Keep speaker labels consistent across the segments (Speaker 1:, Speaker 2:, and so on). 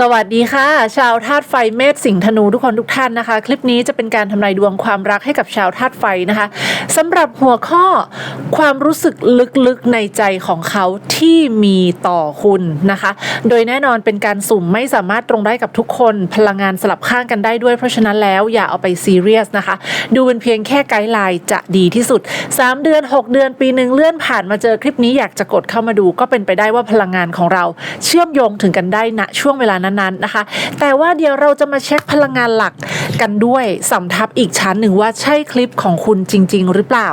Speaker 1: สวัสดีค่ะ ชาวธาตุไฟเมษสิงห์ธนูทุกคนทุกท่านนะคะ คลิปนี้จะเป็นการทำนายดวงความรักให้กับชาวธาตุไฟนะคะสำหรับหัวข้อความรู้สึกลึกๆในใจของเขาที่มีต่อคุณนะคะ โดยแน่นอนเป็นการสุ่มไม่สามารถตรงได้กับทุกคนพลังงานสลับข้างกันได้ด้วย เพราะฉะนั้นแล้วอย่าเอาไปซีเรียสนะคะ ดูเป็นเพียงแค่ไกด์ไลน์จะดีที่สุด 3 เดือน 6 เดือนปีหนึ่งเลื่อนผ่านมาเจอคลิปนี้อยากจะกดเข้ามาดู ก็เป็นไปได้ว่าพลังงานของเราเชื่อมโยงถึงกันได้ณช่วงเวลานั้นๆนะคะ แต่ว่าเดี๋ยวเราจะมาเช็คพลังงานหลักกันด้วยสำทับอีกชั้นหนึ่งว่าใช่คลิปของคุณจริง ๆ หรือเปล่า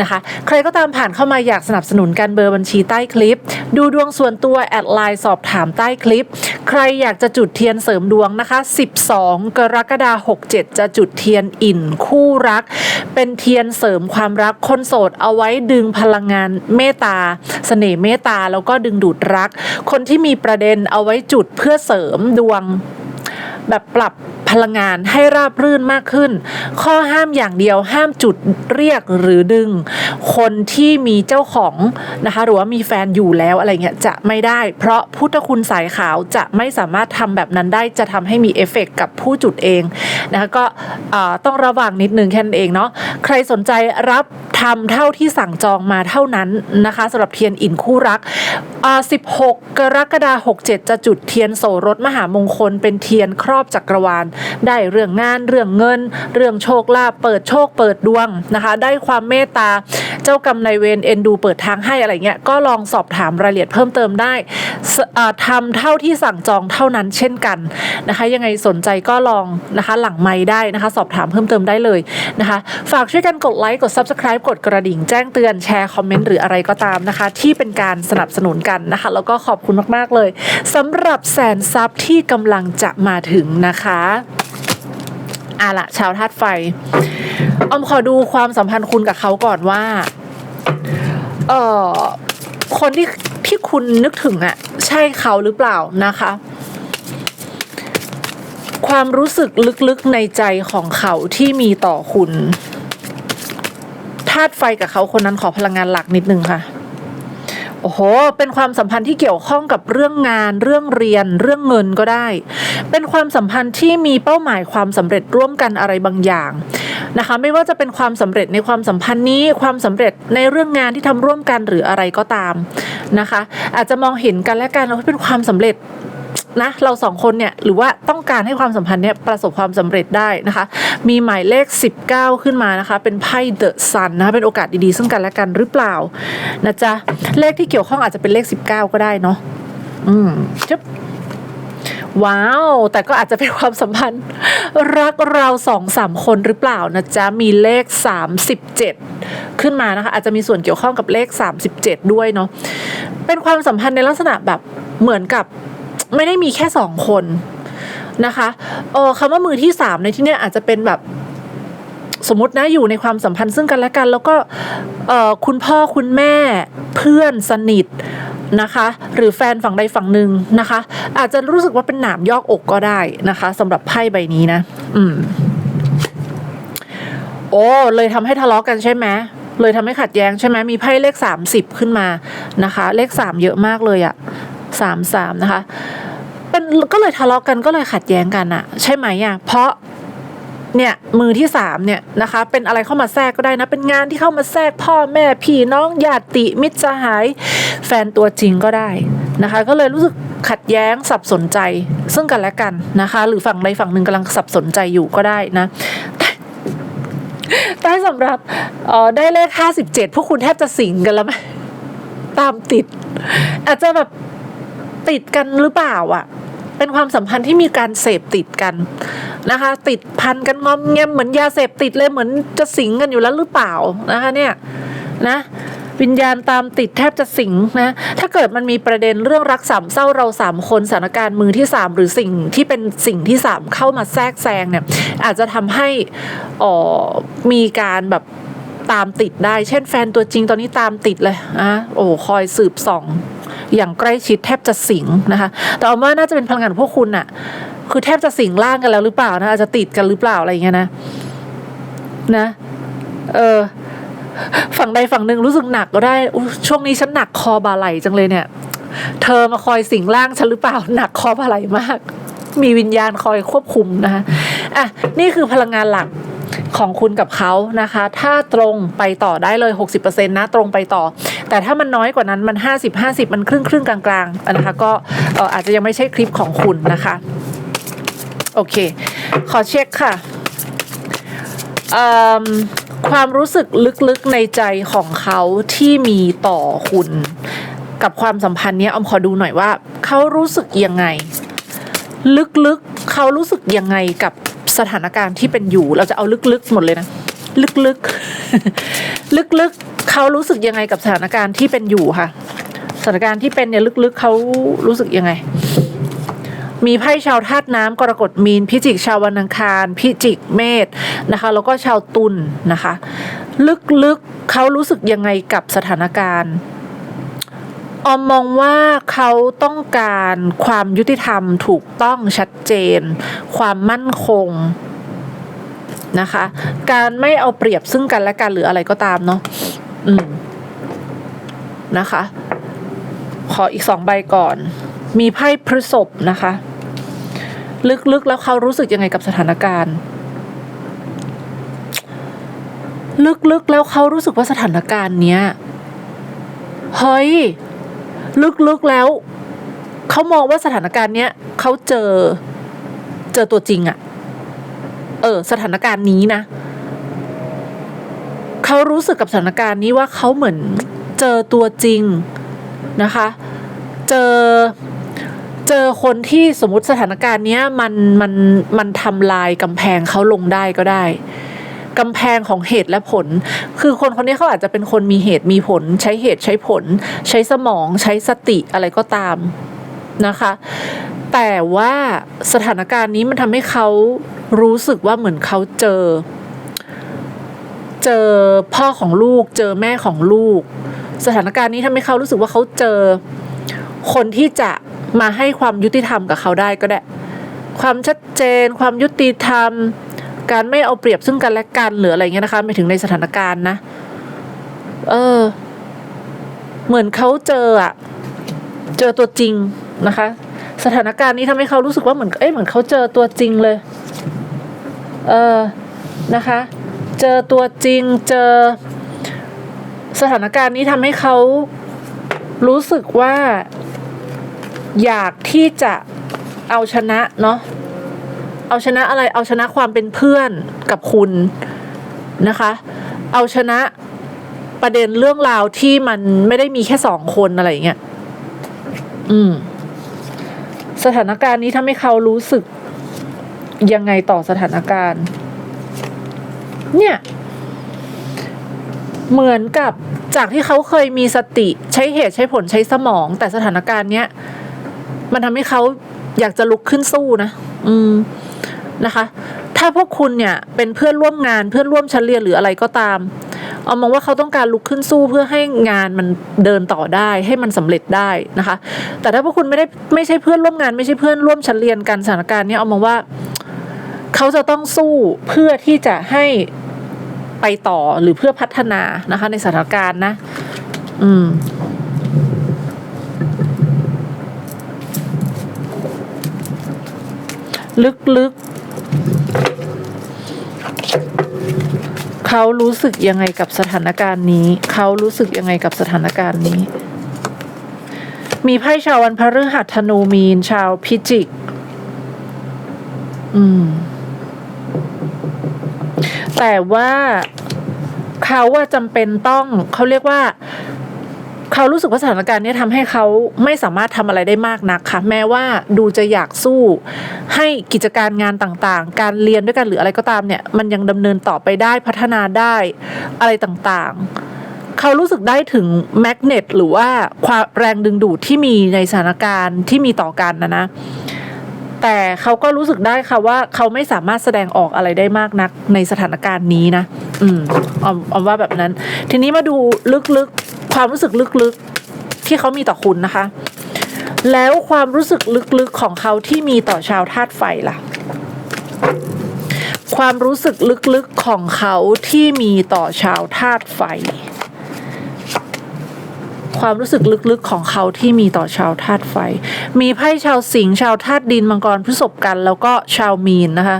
Speaker 1: นะคะ ใครก็ตามผ่านเข้ามาอยากสนับสนุนการเบอร์บัญชีใต้คลิป ดูดวงส่วนตัวแอดไลน์สอบถามใต้คลิป ใครอยากจะจุดเทียนเสริมดวงนะคะ 12 กรกฎาคม67 จะจุดเทียนอิ่นคู่รัก เป็นเทียนเสริมความรักคนโสดเอาไว้ดึงพลังงานเมตตาเสน่ห์เมตตาแล้วก็ดึงดูดรัก คนที่มีประเด็นเอาไว้จุดเพื่อเสริมดวง แบบปรับ พลังงานให้ราบรื่นมากขึ้น ข้อห้ามอย่างเดียวห้ามจุดเรียกหรือดึง คนที่มีเจ้าของนะคะหรือว่ามีแฟนอยู่แล้วอะไรเงี้ยจะไม่ได้ เพราะพุทธคุณสายขาวจะไม่สามารถทำแบบนั้นได้จะทำให้มีเอฟเฟกต์กับผู้จุดเองนะคะก็ต้องระวังนิดนึงแค่นั้นเองเนาะใครสนใจรับทำเท่าที่สั่งจองมาเท่านั้นนะคะสำหรับเทียนอินคู่รัก 16 กรกฎาคม67 จะจุดเทียนโสรถมหามงคลเป็นเทียนครอบจักรวาลได้เรื่องงานเรื่องเงิน เรื่องโชคลาภเปิดโชคเปิดดวงนะคะ ได้ความเมตตาเจ้ากรรมนายเวรเอ็นดูเปิดทางให้อะไรเงี้ยก็ลองสอบถามรายละเอียดเพิ่มเติมได้สอ่าทำเท่าที่สั่งจองเท่านั้นเช่นกันนะคะ ยังไงสนใจก็ลองนะคะ หลังไม้ได้นะคะ สอบถามเพิ่มเติมได้เลยนะคะ ฝากช่วยกันกดไลค์กด Subscribe กดกระดิ่งแจ้งเตือนแชร์คอมเมนต์หรืออะไรก็ตามนะคะ ที่เป็นการสนับสนุนกันนะคะ แล้วก็ขอบคุณมาก ๆ เลยสำหรับแสนซับที่กำลังจะมาถึงนะคะ อาละชาวธาตุไฟออมขอดูความสัมพันธ์คุณกับเขาก่อนว่า เอ่อคนที่ที่คุณนึกถึงอะใช่เขาหรือเปล่านะคะ ความรู้สึกลึกๆในใจของเขาที่มีต่อคุณธาตุไฟกับเขาคนนั้นขอพลังงานหลักนิดนึงค่ะ โอ้โห เป็นความสัมพันธ์ที่เกี่ยวข้องกับเรื่องงาน เรื่องเรียน เรื่องเงินก็ได้ เป็นความสัมพันธ์ที่มีเป้าหมายความสำเร็จร่วมกันอะไรบางอย่างนะคะ ไม่ว่าจะเป็นความสำเร็จในความสัมพันธ์นี้ ความสำเร็จในเรื่องงานที่ทำร่วมกันหรืออะไรก็ตามนะคะ อาจจะมองเห็นกันและกันแล้วเป็นความสำเร็จ นะเราสองคนเนี่ยหรือว่าต้องการให้ความสัมพันธ์เนี่ยประสบความสำเร็จได้นะคะ มีหมายเลข 19 ขึ้นมานะคะ เป็นไพ่เดอะซันนะคะเป็นโอกาสดีๆ ซึ่งกันและกันหรือเปล่านะจ๊ะเลขที่เกี่ยวข้องอาจจะเป็นเลข 19 ก็ได้เนาะอืมจึ๊บว้าว แต่ก็อาจจะเป็นความสัมพันธ์ รักเราสองสามคนหรือเปล่านะจ๊ะ มีเลข 37 ขึ้นมานะคะ อาจจะมีส่วนเกี่ยวข้องกับเลข 37 ด้วยเนาะเป็นความสัมพันธ์ในลักษณะแบบเหมือนกับ ไม่ได้มีแค่สองคนนะคะเออคำว่ามือที่สามในที่นี้อาจจะเป็นแบบสมมตินะอยู่ในความสัมพันธ์ซึ่งกันและกัน แล้วก็เออคุณพ่อคุณแม่เพื่อนสนิทนะคะ หรือแฟนฝั่งใดฝั่งหนึ่งนะคะ อาจจะรู้สึกว่าเป็นหนามยอกอกก็ได้นะคะสำหรับไพ่ใบนี้นะ อืม โอ้เลยทำให้ทะเลาะกันใช่ไหมเลยทำให้ขัดแย้งใช่ไหมมีไพ่เลขสามสิบขึ้นมานะคะ เลขสามเยอะมากเลยอะ สามสามนะคะเป็นก็เลยทะเลาะกันก็เลยขัดแย้งกันอะใช่ไหมอะเพราะเนี่ยมือที่สามเนี่ยนะคะเป็นอะไรเข้ามาแทรกก็ได้นะเป็นงานที่เข้ามาแทรกพ่อแม่พี่น้องญาติมิตรสหาย แฟนตัวจริงก็ได้นะคะ ก็เลยรู้สึกขัดแย้งสับสนใจซึ่งกันและกันนะคะ หรือฝั่งใดฝั่งหนึ่งกำลังสับสนใจอยู่ก็ได้นะแต่สำหรับออได้เลขห้าสิบเจ็ดพวกคุณแทบจะสิงกันแล้วไหมตามติด อาจจะแบบ ติดกันหรือเปล่าอะ เป็นความสัมพันธ์ที่มีการเสพติดกันนะคะ ติดพันกันงอมแงมเหมือนยาเสพติดเลยเหมือนจะสิงกันอยู่แล้วหรือเปล่านะคะเนี่ยนะวิญญาณตามติดแทบจะสิงนะ ถ้าเกิดมันมีประเด็นเรื่องรักสามเศร้าเราสามคนสถานการณ์มือที่สามหรือสิ่งที่เป็นสิ่งที่สามเข้ามาแทรกแซงเนี่ย อาจจะทำให้อ๋อมีการแบบตามติดได้ เช่นแฟนตัวจริงตอนนี้ตามติดเลยอะโอ้คอยสืบส่อง อย่างใกล้ชิดแทบจะสิงนะคะ แต่เอาว่าน่าจะเป็นพลังงานของพวกคุณอะคือแทบจะสิงร่างกันแล้วหรือเปล่านะอาจจะติดกันหรือเปล่าอะไรอย่างเงี้ยนะนะเออฝั่งใดฝั่งหนึ่งรู้สึกหนักก็ได้ ช่วงนี้ฉันหนักคอบาไหลจังเลยเนี่ย เธอมาคอยสิงร่างฉันหรือเปล่า หนักคออะไรมาก มีวิญญาณคอยควบคุมนะคะอะนี่คือพลังงานหลัก ของคุณกับเขานะคะ ถ้าตรงไปต่อได้เลย 60%นะตรงไปต่อ แต่ถ้ามันน้อยกว่านั้นมัน 50 50 มันครึ่งครึ่งกลางๆนะคะก็อาจจะยังไม่ใช่คลิปของคุณนะคะ โอเค ขอเช็คค่ะความรู้สึกลึกๆในใจของเขาที่มีต่อคุณ กับความสัมพันธ์นี้อมขอดูหน่อยว่า เขารู้สึกยังไง ลึกๆเขารู้สึกยังไงกับ สถานการณ์ที่เป็นอยู่ เราจะเอาลึกๆหมดเลยนะ ลึกๆ ลึกๆเขารู้สึกยังไงกับสถานการณ์ที่เป็นอยู่ค่ะ สถานการณ์ที่เป็นเนี่ยลึกๆเขารู้สึกยังไง มีไพ่ชาวธาตุน้ำกรกฎมีน พิจิกชาววันอังคาร พิจิกเมษนะคะ แล้วก็ชาวตุลนะคะ ลึกๆเขารู้สึกยังไงกับสถานการณ์ ออมมองว่าเขาต้องการความยุติธรรมถูกต้องชัดเจน ความมั่นคงนะคะ การไม่เอาเปรียบซึ่งกันและกันหรืออะไรก็ตามเนาะอืมนะคะ ขออีกสองใบก่อน มีไพ่พฤษภนะคะ ลึกๆแล้วเขารู้สึกยังไงกับสถานการณ์ลึกๆ แล้วเขารู้สึกว่าสถานการณ์เนี้ย เฮ้ย ลึกๆแล้ว เขามองว่าสถานการณ์เนี้ยเขาเจอเจอตัวจริงอะเออ สถานการณ์นี้นะเขารู้สึกกับสถานการณ์นี้ว่าเขาเหมือนเจอตัวจริงนะคะ เจอเจอคนที่สมมติสถานการณ์เนี้ยมันมันมันทำลายกำแพงเขาลงได้ก็ได้ กำแพงของเหตุและผล คือคนคนนี้เขาอาจจะเป็นคนมีเหตุมีผล ใช้เหตุใช้ผล ใช้สมอง ใช้สติอะไรก็ตามนะคะ แต่ว่าสถานการณ์นี้มันทำให้เขารู้สึกว่าเหมือนเขาเจอ เจอพ่อของลูก เจอแม่ของลูก สถานการณ์นี้ทำให้เขารู้สึกว่าเขาเจอ คนที่จะมาให้ความยุติธรรมกับเขาได้ก็ได้ ความชัดเจน ความยุติธรรม การไม่เอาเปรียบซึ่งกันและกันหรืออะไรเงี้ยนะคะไม่ถึงในสถานการณ์นะ เออ เหมือนเขาเจออะเจอตัวจริงนะคะ สถานการณ์นี้ทำให้เขารู้สึกว่าเหมือนเอ้ยเหมือนเขาเจอตัวจริงเลย เออนะคะ เจอตัวจริง เจอ สถานการณ์นี้ทำให้เขารู้สึกว่า อยากที่จะเอาชนะเนาะ เอาชนะอะไรเอาชนะความเป็นเพื่อนกับคุณนะคะ เอาชนะประเด็นเรื่องราวที่มันไม่ได้มีแค่สองคนอะไรอย่างเงี้ยอืม สถานการณ์นี้ทำให้เขารู้สึกยังไงต่อสถานการณ์ เนี่ย เหมือนกับจากที่เขาเคยมีสติใช้เหตุใช้ผลใช้สมอง แต่สถานการณ์เนี้ย มันทำให้เขาอยากจะลุกขึ้นสู้นะ อืมนะคะ ถ้าพวกคุณเนี่ยเป็นเพื่อนร่วมงานเพื่อนร่วมชั้นเรียนหรืออะไรก็ตามเอามองว่าเขาต้องการลุกขึ้นสู้เพื่อให้งานมันเดินต่อได้ให้มันสำเร็จได้นะคะ แต่ถ้าพวกคุณไม่ได้ไม่ใช่เพื่อนร่วมงาน ไม่ใช่เพื่อนร่วมชั้นเรียนกันสถานการณ์เนี้ยเอามองว่าเขาจะต้องสู้เพื่อที่จะให้ไปต่อหรือเพื่อพัฒนานะคะ ในสถานการณ์นะ อืม ลึกๆ เขารู้สึกยังไงกับสถานการณ์นี้ เขารู้สึกยังไงกับสถานการณ์นี้ มีไพ่ชาววันพฤหัสธนูมีนชาวพิจิก อืม แต่ว่าเขาว่าจำเป็นต้องเขาเรียกว่า เขารู้สึกว่าสถานการณ์นี้ทำให้เขาไม่สามารถทำอะไรได้มากนักค่ะแม้ว่าดูจะอยากสู้ ให้กิจการงานต่างๆ การเรียนด้วยกันหรืออะไรก็ตามเนี่ย มันยังดำเนินต่อไปได้พัฒนาได้อะไรต่างๆ เขารู้สึกได้ถึงแมกเนตหรือว่าความแรงดึงดูดที่มีในสถานการณ์ที่มีต่อกันนะนะแต่เขาก็รู้สึกได้ค่ะว่าเขาไม่สามารถแสดงออกอะไรได้มากนักในสถานการณ์นี้นะ อืมออมออมว่าแบบนั้น ทีนี้มาดูลึกๆ ความรู้สึกลึกๆที่เขามีต่อคุณนะคะ แล้วความรู้สึกลึกๆของเขาที่มีต่อชาวธาตุไฟล่ะ ความรู้สึกลึกๆของเขาที่มีต่อชาวธาตุไฟ ความรู้สึกลึกๆของเขาที่มีต่อชาวธาตุไฟ มีไพ่ชาวสิงห์ชาวธาตุดินมังกรพฤษภกันแล้วก็ชาวมีนนะคะ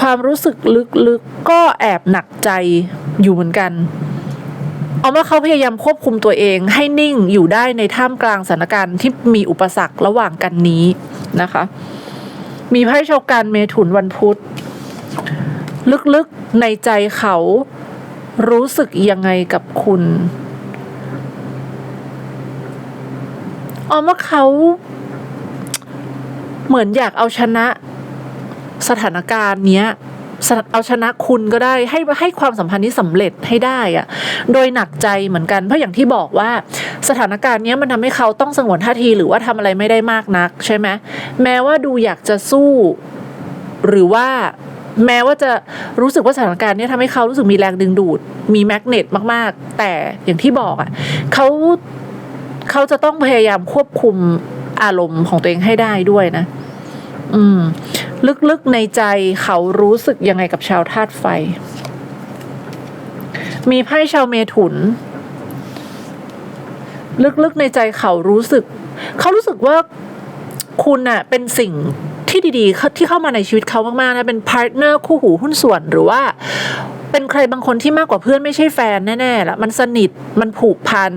Speaker 1: ความรู้สึกลึกๆก็แอบหนักใจอยู่เหมือนกัน เอาว่าเขาพยายามควบคุมตัวเองให้นิ่งอยู่ได้ในท่ามกลางสถานการณ์ที่มีอุปสรรคระหว่างกันนี้นะคะ มีไพ่ชาวการเมถุนวันพุธ ลึกๆในใจเขารู้สึกยังไงกับคุณเอาว่าเขาเหมือนอยากเอาชนะสถานการณ์เนี้ย เอาชนะคุณก็ได้ให้ให้ความสัมพันธ์นี้สำเร็จให้ได้อะโดยหนักใจเหมือนกันเพราะอย่างที่บอกว่าสถานการณ์นี้มันทำให้เขาต้องสงวนท่าทีหรือว่าทำอะไรไม่ได้มากนัก ใช่ไหมแม้ว่าดูอยากจะสู้ หรือว่าแม้ว่าจะรู้สึกว่าสถานการณ์นี้ทำให้เขารู้สึกมีแรงดึงดูด มีแมกเนตมาก ๆ แต่อย่างที่บอกอะ่ะเขาเขาจะต้องพยายามควบคุมอารมณ์ของตัวเองให้ได้ด้วยนะ อืม ลึกๆในใจเขารู้สึกยังไงกับชาวธาตุไฟ มีไพ่ชาวเมถุน ลึกๆในใจเขารู้สึก เขารู้สึกว่าคุณน่ะเป็นสิ่งที่ดีๆ ที่เข้ามาในชีวิตเขามากๆนะเป็นพาร์ทเนอร์คู่หูหุ้นส่วนหรือว่าเป็นใครบางคนที่มากกว่าเพื่อนไม่ใช่แฟนแน่ๆละมันสนิทมันผูกพัน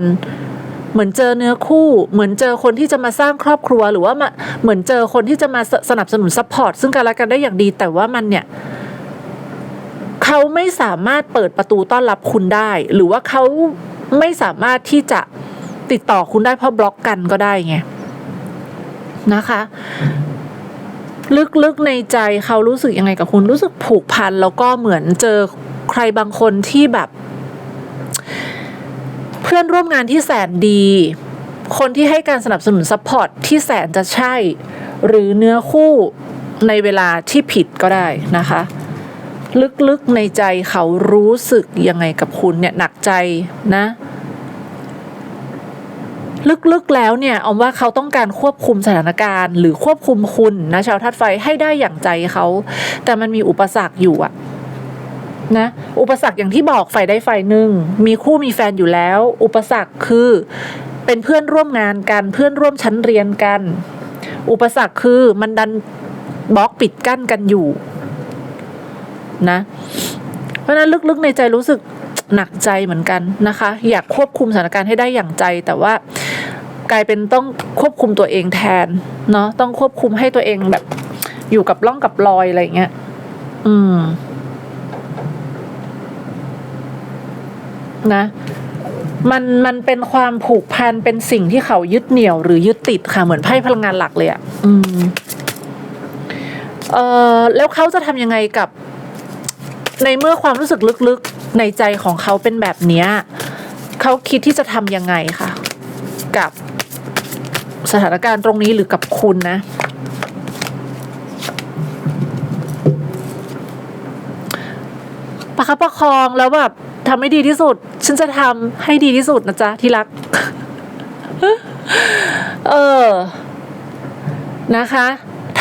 Speaker 1: เหมือนเจอเนื้อคู่ เหมือนเจอคนที่จะมาสร้างครอบครัวหรือว่ามาเหมือนเจอคนที่จะมาสสนับสนุนซัพพอร์ตซึ่งกันและกันได้อย่างดี แต่ว่ามันเนี่ยเขาไม่สามารถเปิดประตูต้อนรับคุณได้ หรือว่าเขาไม่สามารถที่จะติดต่อคุณได้เพราะบล็อกกันก็ได้ไงนะคะ ลึกๆในใจเขารู้สึกยังไงกับคุณรู้สึกผูกพันแล้วก็เหมือนเจอใครบางคนที่แบบ เพื่อนร่วมงานที่แสนดี คนที่ให้การสนับสนุนซัพพอร์ตที่แสนจะใช่ หรือเนื้อคู่ในเวลาที่ผิดก็ได้นะคะ ลึกๆในใจเขารู้สึกยังไงกับคุณเนี่ยหนักใจนะ ลึกๆแล้วเนี่ยเอาว่าเขาต้องการควบคุมสถานการณ์ หรือควบคุมคุณนะชาวธาตุไฟให้ได้อย่างใจเขา แต่มันมีอุปสรรคอยู่อะ นะอุปสรรคอย่างที่บอกฝ่ายใดฝ่ายหนึ่ง มีคู่มีแฟนอยู่แล้ว อุปสรรคคือเป็นเพื่อนร่วมงานกันเพื่อนร่วมชั้นเรียนกัน อุปสรรคคือมันดันบล็อกปิดกั้นกันอยู่ นะ เพราะนั้นลึกๆในใจรู้สึกหนักใจเหมือนกันนะคะ อยากควบคุมสถานการณ์ให้ได้อย่างใจ แต่ว่ากลายเป็นต้องควบคุมตัวเองแทน เนาะต้องควบคุมให้ตัวเองแบบ อยู่กับร่องกับรอยอะไรเงี้ย อืม นะ มันมันเป็นความผูกพันเป็นสิ่งที่เขายึดเหนี่ยวหรือยึดติดค่ะเหมือนไพ่พลังงานหลักเลยอะ่ะอืมเออแล้วเขาจะทำยังไงกับ ในเมื่อความรู้สึกลึกๆในใจของเขาเป็นแบบเนี้ยเขาคิดที่จะทำยังไงคะกับสถานการณ์ตรงนี้หรือกับคุณนะ ประคับประคองแล้วแบบ ทำให้ดีที่สุด ฉันจะทำให้ดีที่สุดนะจ๊ะที่รัก เออ นะคะ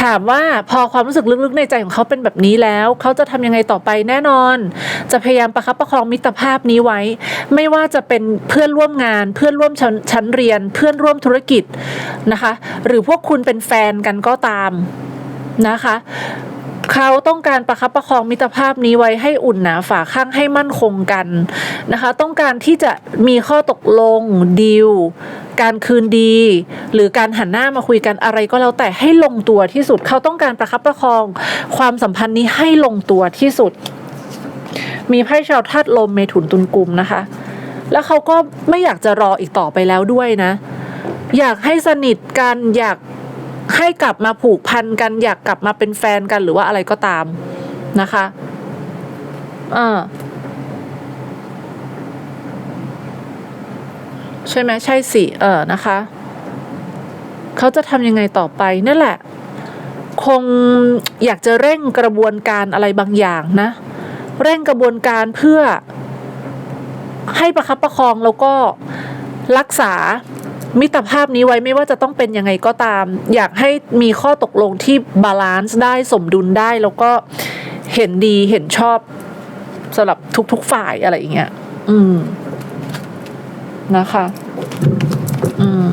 Speaker 1: ถามว่าพอความรู้สึกลึกๆในใจของเขาเป็นแบบนี้แล้ว เขาจะทำยังไงต่อไปแน่นอน จะพยายามประคับประคองมิตรภาพนี้ไว้ ไม่ว่าจะเป็นเพื่อนร่วมงาน เพื่อนร่วมชชั้นเรียน เพื่อนร่วมธุรกิจนะคะ หรือพวกคุณเป็นแฟนกันก็ตามนะคะ เขาต้องการประคับประคองมิตรภาพนี้ไว้ให้อุ่นหนาฝาข้างให้มั่นคงกันนะคะ ต้องการที่จะมีข้อตกลงดีลการคืนดี หรือการหันหน้ามาคุยกันอะไรก็แล้วแต่ให้ลงตัวที่สุด เขาต้องการประคับประคอง ความสัมพันธ์นี้ให้ลงตัวที่สุด มีไพ่ชาวธาตุลมเมถุนตุลกุมนะคะ แล้วเขาก็ไม่อยากจะรออีกต่อไปแล้วด้วยนะ อยากให้สนิทกันอยาก ให้กลับมาผูกพันกันอยากกลับมาเป็นแฟนกันหรือว่าอะไรก็ตามนะคะอ่าใช่ไหมใช่สิเออนะคะเขาจะทำยังไงต่อไปนั่นแหละ คงอยากจะเร่งกระบวนการอะไรบางอย่างนะ เร่งกระบวนการเพื่อให้ประคับประคองแล้วก็รักษา มิตรภาพนี้ไว้ไม่ว่าจะต้องเป็นยังไงก็ตาม อยากให้มีข้อตกลงที่บาลานซ์ได้สมดุลได้ แล้วก็เห็นดีเห็นชอบสำหรับทุก ๆ ฝ่ายอะไรอย่างเงี้ยอืมนะคะ อืม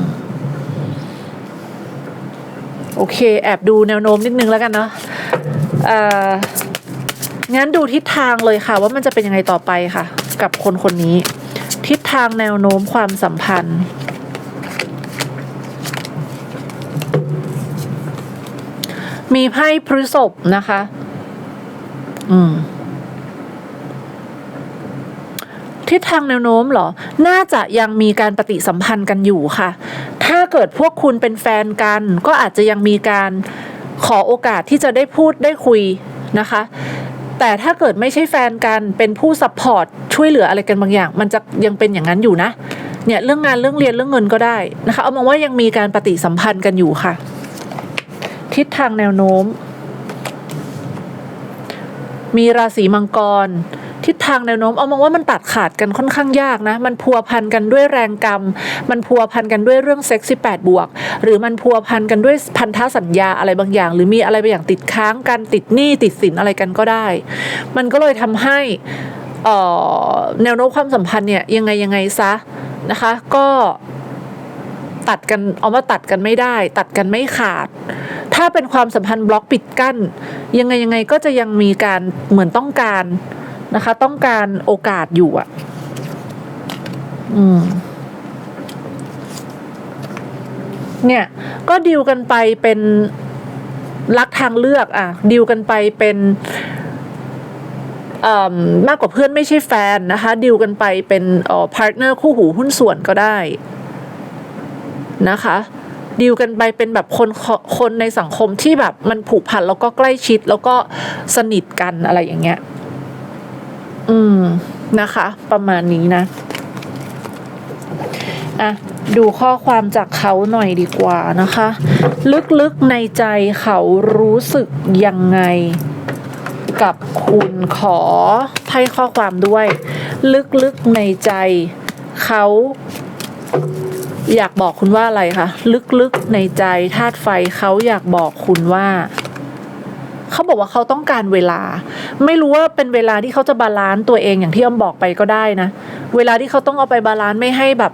Speaker 1: โอเค แอบดูแนวโน้มนิดนึงแล้วกันเนาะเอ่องั้นดูทิศทางเลยค่ะ ว่ามันจะเป็นยังไงต่อไปค่ะ กับคนคนนี้ ทิศทางแนวโน้มความสัมพันธ์ มีไพ่พฤษภนะคะ อืมทิศทางแนวโน้มเหรอ น่าจะยังมีการปฏิสัมพันธ์กันอยู่ค่ะ ถ้าเกิดพวกคุณเป็นแฟนกัน ก็อาจจะยังมีการขอโอกาสที่จะได้พูดได้คุยนะคะ แต่ถ้าเกิดไม่ใช่แฟนกันเป็นผู้ซัพพอร์ตช่วยเหลืออะไรกันบางอย่าง มันจะยังเป็นอย่างนั้นอยู่นะ เนี่ยเรื่องงานเรื่องเรียนเรื่องเงินก็ได้นะคะ เอามองว่ายังมีการปฏิสัมพันธ์กันอยู่ค่ะ ทิศทางแนวโน้ม มีราศีมังกร ทิศทางแนวโน้มเอามองว่ามันตัดขาดกันค่อนข้างยากนะ มันพัวพันกันด้วยแรงกรรม มันพัวพันกันด้วยเรื่องเซ็กซี่แปดบวก หรือมันพัวพันกันด้วยพันธสัญญาอะไรบางอย่าง หรือมีอะไรบางอย่างติดค้างกันติดหนี้ติดสินอะไรกันก็ได้ มันก็เลยทำให้อ่อแนวโน้มความสัมพันธ์เนี่ยยังไงยังไงซะนะคะ ก็ ตัดกันเอามาตัดกันไม่ได้ ตัดกันไม่ขาด ถ้าเป็นความสัมพันธ์บล็อกปิดกั้น ยังไงยังไงก็จะยังมีการเหมือนต้องการนะคะ ต้องการโอกาสอยู่อะ อืมเนี่ยก็ดิวกันไปเป็นรักทางเลือกอะดิวกันไปเป็นมากกว่าเพื่อนไม่ใช่แฟนนะคะดิวกันไปเป็นพาร์ทเนอร์คู่หูหุ้นส่วนก็ได้ นะคะดิวกันไปเป็นแบบคนคนในสังคมที่แบบมันผูกพันแล้วก็ใกล้ชิดแล้วก็สนิทกันอะไรอย่างเงี้ย อืมนะคะ ประมาณนี้นะอะดูข้อความจากเขาหน่อยดีกว่านะคะ ลึกๆในใจเขารู้สึกยังไง กับคุณขอให้ข้อความด้วย ลึกๆในใจ เขา อยากบอกคุณว่าอะไรคะลึกๆในใจธาตุไฟเขาอยากบอกคุณว่าเขาบอกว่าเขาต้องการเวลา ไม่รู้ว่าเป็นเวลาที่เขาจะบาลานซ์ตัวเองอย่างที่อ้อมบอกไปก็ได้นะ เวลาที่เขาต้องเอาไปบาลานซ์ไม่ให้แบบ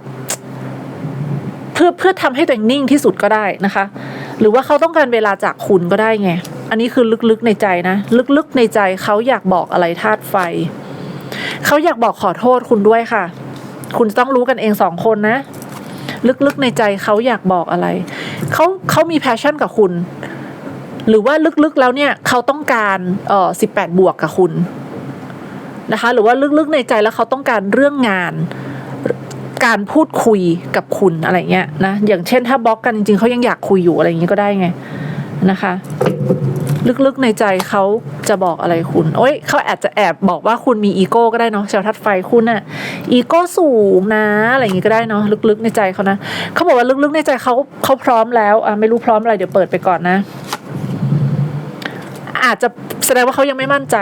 Speaker 1: เพื่อเพื่อทำให้ตัวเองนิ่งที่สุดก็ได้นะคะ หรือว่าเขาต้องการเวลาจากคุณก็ได้ไง อันนี้คือลึกๆในใจนะ ลึกๆในใจเขาอยากบอกอะไรธาตุไฟเขาอยากบอกขอโทษคุณด้วยค่ะ คุณต้องรู้กันเองสองคนนะ ลึกๆในใจเขาอยากบอกอะไรเขาเขามีแพชชั่นกับคุณ หรือว่าลึกๆแล้วเนี่ยเขาต้องการเอ่อสิบแปดบวกกับคุณนะคะหรือว่าลึกๆในใจแล้วเขาต้องการเรื่องงานการพูดคุยกับคุณอะไรเงี้ยนะอย่างเช่นถ้าบล็อกกันจริงๆเขายังอยากคุยอยู่อะไรอย่างนี้ก็ได้ไงนะคะ ลึกๆในใจเขาจะบอกอะไรคุณ โอ้ยเขาอาจจะแอบบอกว่าคุณมีอีโก้ก็ได้เนาะชาวทัดไฟคุณน่ะอีโก้สูงนะอะไรอย่างงี้ก็ได้เนาะลึกๆในใจเขานะเขาบอกว่าลึกๆในใจเขาเขาพร้อมแล้วอะไม่รู้พร้อมอะไรเดี๋ยวเปิดไปก่อนนะ อาจจะแสดงว่าเขายังไม่มั่นใจ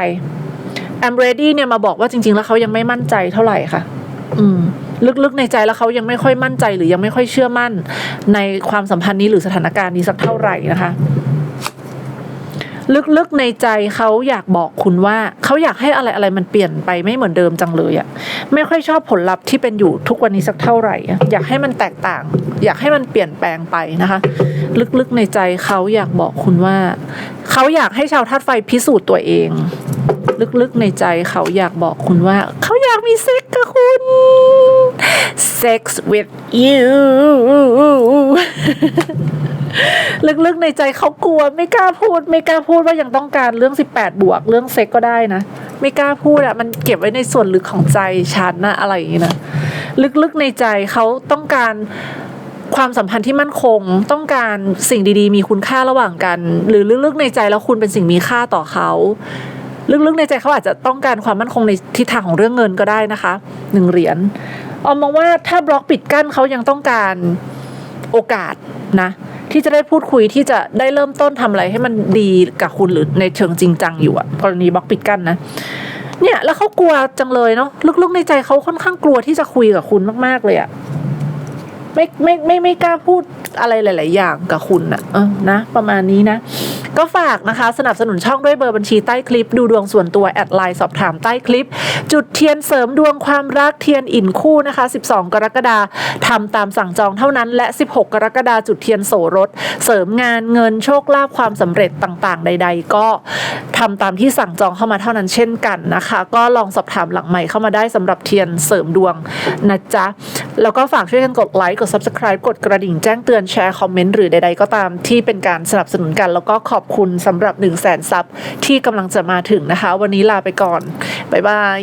Speaker 1: I'm ready เนี่ยมาบอกว่าจริง ๆ แล้วเขายังไม่มั่นใจเท่าไหร่ค่ะ อืม ลึกๆในใจแล้วเขายังไม่ค่อยมั่นใจหรือยังไม่ค่อยเชื่อมั่น ในความสัมพันธ์นี้หรือสถานการณ์นี้สักเท่าไหร่นะคะ ลึกๆในใจเขาอยากบอกคุณว่าเขาอยากให้อะไรอะไรมันเปลี่ยนไปไม่เหมือนเดิมจังเลยอะไม่ค่อยชอบผลลัพธ์ที่เป็นอยู่ทุกวันนี้สักเท่าไหร่อะอยากให้มันแตกต่าง อยากให้มันเปลี่ยนแปลงไปนะคะ ลึกๆในใจเขาอยากบอกคุณว่าเขาอยากให้ชาวธาตุไฟพิสูจน์ตัวเอง ลึกๆในใจเขาอยากบอกคุณว่า เขาอยากมีเซ็กกับคุณ sex with you ลึกๆในใจเขากลัวไม่กล้าพูด ไม่กล้าพูดว่ายังต้องการเรื่อง 18 บวก เรื่องเซ็กก็ได้นะ ไม่กล้าพูดอะมันเก็บไว้ในส่วนลึกของใจฉันนะอะไรอย่างนี้นะลึกๆในใจเขาต้องการความสัมพันธ์ที่มั่นคงต้องการสิ่งดีๆ มีคุณค่าระหว่างกัน หรือลึกๆในใจแล้วคุณเป็นสิ่งมีค่าต่อเขา ลึกๆในใจเขาอาจจะต้องการความมั่นคงในทิศทางของเรื่องเงินก็ได้นะคะหนึ่งเหรียญออมมองว่าถ้าบล็อกปิดกั้นเขายังต้องการโอกาสนะ ที่จะได้พูดคุยที่จะได้เริ่มต้นทำอะไรให้มันดีกับคุณหรือในเชิงจริงจังอยู่อะกรณีบล็อกปิดกั้นนะเนี่ยแล้วเขากลัวจังเลยเนาะลึกๆในใจเขาค่อนข้างกลัวที่จะคุยกับคุณมากๆเลยอะไม่ไม่ไม่ไม่กล้าพูดอะไรหลาย ๆ อย่างกับคุณอะเออนะ ประมาณนี้นะ ก็ฝากนะคะ สนับสนุนช่องด้วยเบอร์บัญชีใต้คลิป ดูดวงส่วนตัว แอดไลน์สอบถามใต้คลิป จุดเทียนเสริมดวงความรักเทียนอินคู่นะคะ 12 กรกฎาทำตามสั่งจองเท่านั้น และ 16 กรกฎาจุดเทียนโสรสเสริมงานเงินโชคลาภความสำเร็จต่างๆ ใด ๆ ก็ทำตามที่สั่งจองเข้ามาเท่านั้นเช่นกันนะคะ ก็ลองสอบถามหลังใหม่เข้ามาได้สำหรับเทียนเสริมดวงนะจ๊ะ แล้วก็ฝากช่วยกันกดไลค์กด Subscribe กดกระดิ่งแจ้งเตือนแชร์คอมเมนต์หรือใด ๆ ก็ตามที่เป็นการสนับสนุนกันแล้วก็ขอบคุณสำหรับ 1 0 0 0 0แสนซับที่กำลังจะมาถึงนะคะ วันนี้ลาไปก่อน บ๊ายบาย